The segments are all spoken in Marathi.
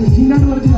ते झिंगाटवरची नाचत नाही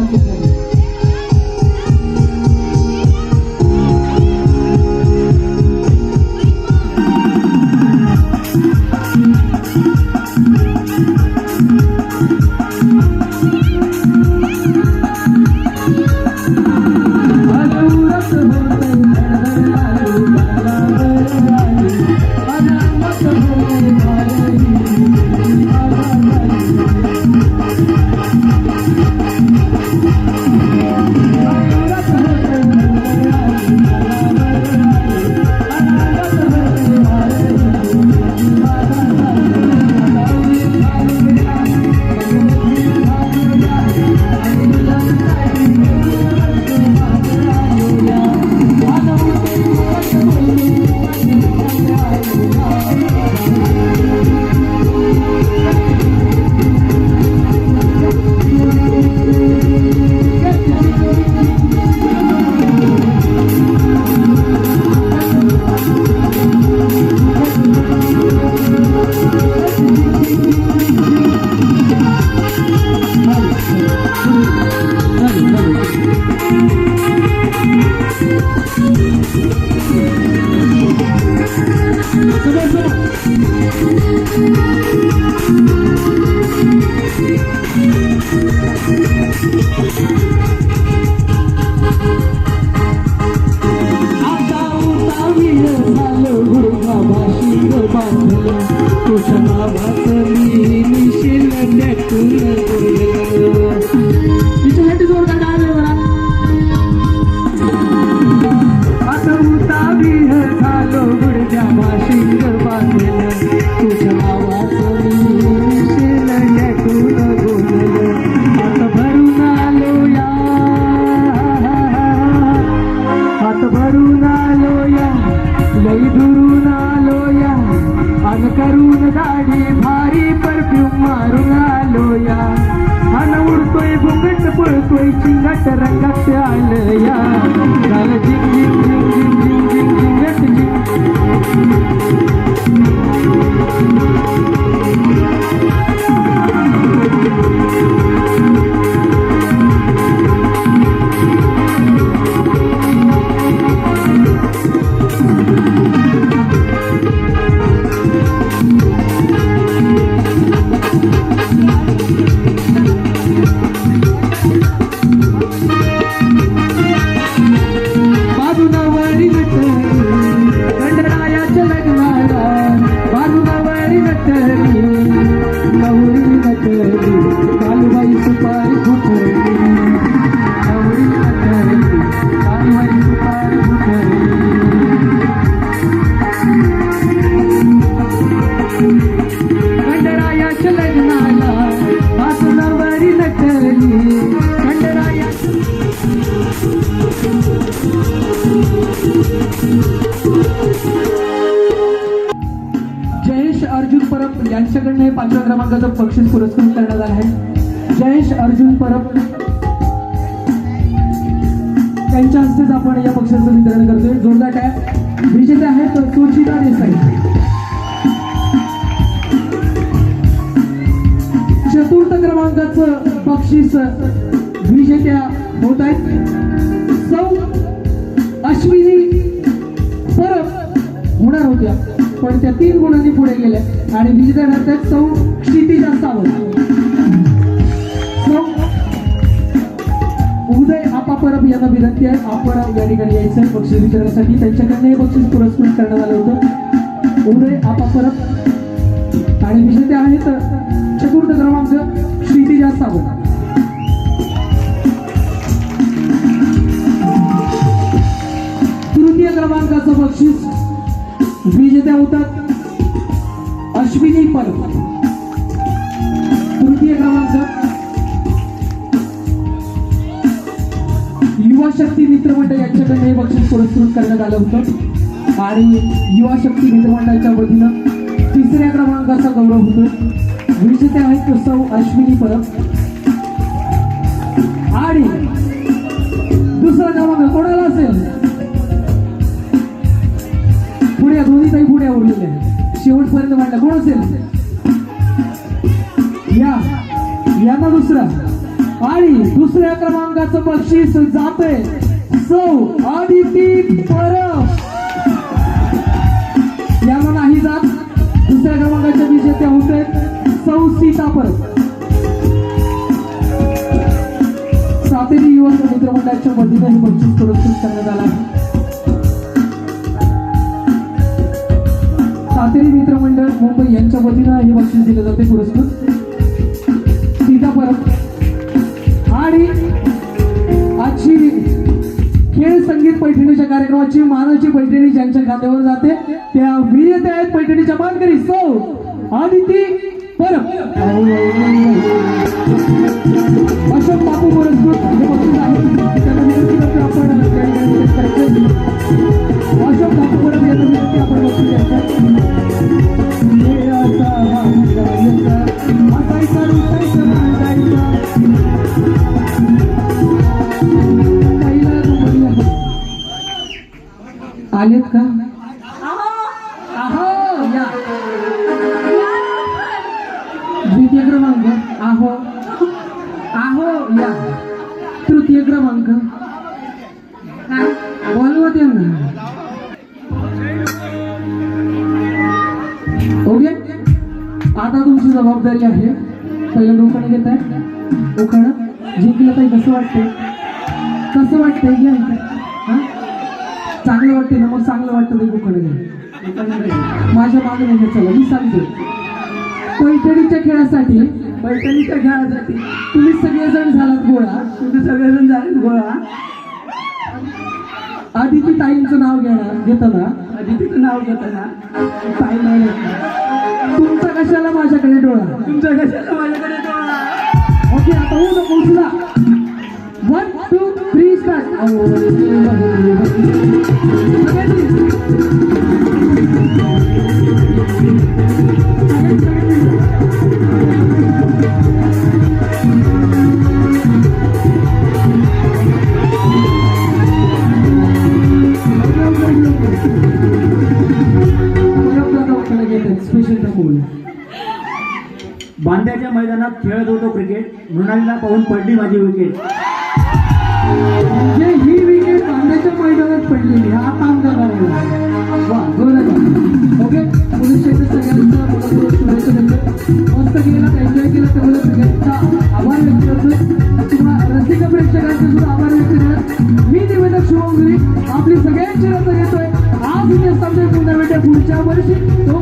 घुंगट पळतोय चिंगट रंगात आलं या झालं झिंग झिंग झिंग झिंग झिंग झिंग झिंगट झिंग क्रमांकाचं बक्षीस पुरस्कृत करण्यात आला आहे. जयेश अर्जुन परब. त्यांच्या हस्तेच आपण या पक्षाचं वितरण करतोय. जोरदार टॅप विजेते आहेत सुचिता देसाई. चतुर्थ क्रमांकाचं बक्षीस विजेत्या होत आहेत. सौ अश्विनी परब होणार होत्या. पण त्या तीन गुणांनी पुढे गेल्या आणि विजेत्या ठरतात सौ क्षितिजा सावंत उदय आपा परब यांना विनंती आहे. आपण या ठिकाणी यायचं बक्षीस विचारण्यासाठी त्यांच्याकडनं हे बक्षीस पुरस्कृत करण्यात आलं होतं. उदय आपा परब आणि विजेते आहेत. चतुर्थ क्रमांक हे बक्षीस पुरस्कृत करण्यात आलं होतं. आणि युवा शक्ती मित्रमंडळाच्या वतीनं तिसऱ्या क्रमांकाचा गौरव होतो विजेते आहेत सौ अश्विनी परब. आणि दुसरा क्रमांक कोणाला असेल? पुढे दोन्ही काही पुढे उरलेले शेवटपर्यंत म्हणलं कोण असेल? या यांना दुसरा. आणि दुसऱ्या क्रमांकाचं बक्षीस जाते सौ आदिती परब यांना नाही जात. दुसऱ्या क्रमांकाच्या विजेत्या आहेत सौ सीता परब सातेरी युवक मित्रमंडळाच्या वतीने हे बक्षीस पुरस्कृत करण्यात आला आहे. सातेरी मित्रमंडळ मुंबई यांच्या वतीनं हे बक्षीस दिले जाते पुरस्कृत. गावाची मानाची पैठणी ज्यांच्या खात्यावर जाते त्या विजेत्या आहेत पैठणीच्या मानकरी. सौ आदिती परब. आहो. आहो या. तृतीय क्रमांक. बोलव त्यांना. ओके आता तुमची जबाबदारी आहे. पहिलं उखाणं घेत आहे उखाणं जिंकलं ताई कसं वाटतंय? कसं वाटतंय? घ्या चांगलं वाटते ना? मग चांगलं वाटतं ते उखाणं घ्या. माझ्या मागे नाही चला. मी सांगते. पैठणीच्या खेळासाठी पैठणीच्या खेळासाठी. तुम्ही सगळेजण झालात गोळा. तुम्ही सगळेजण झालात गोळा. आदिती ताईंचं नाव घेणार घेताना. आधी नाव घेताना. ताई नाही घेतलं. तुमचा कशाला माझ्याकडे डोळा? तुमच्या कशाला माझ्याकडे डोळा? ओके आता हो नको उठला वन टू थ्री स्टार्ट मैदानात खेळत होतो क्रिकेट मृणालीला पाहून पडली माझी विकेट म्हणजे ही विकेट कांद्याच्या मैदानात पडलेली हा काम करणार ओके पोलीस स्टेशन सगळ्यांचा शुभेच्छा देतो. मस्त गेला एन्जॉय केला त्यामुळे सगळ्यांचा. आभार व्यक्त करतो तुम्हाला रसिक प्रेक्षकांचे सुद्धा आभार व्यक्त करत मी निवेदक शुभम आपली सगळ्यांची रथ घेतोय. आज इथे समजा पुन्हा भेटूया पुढच्या वर्षी. तो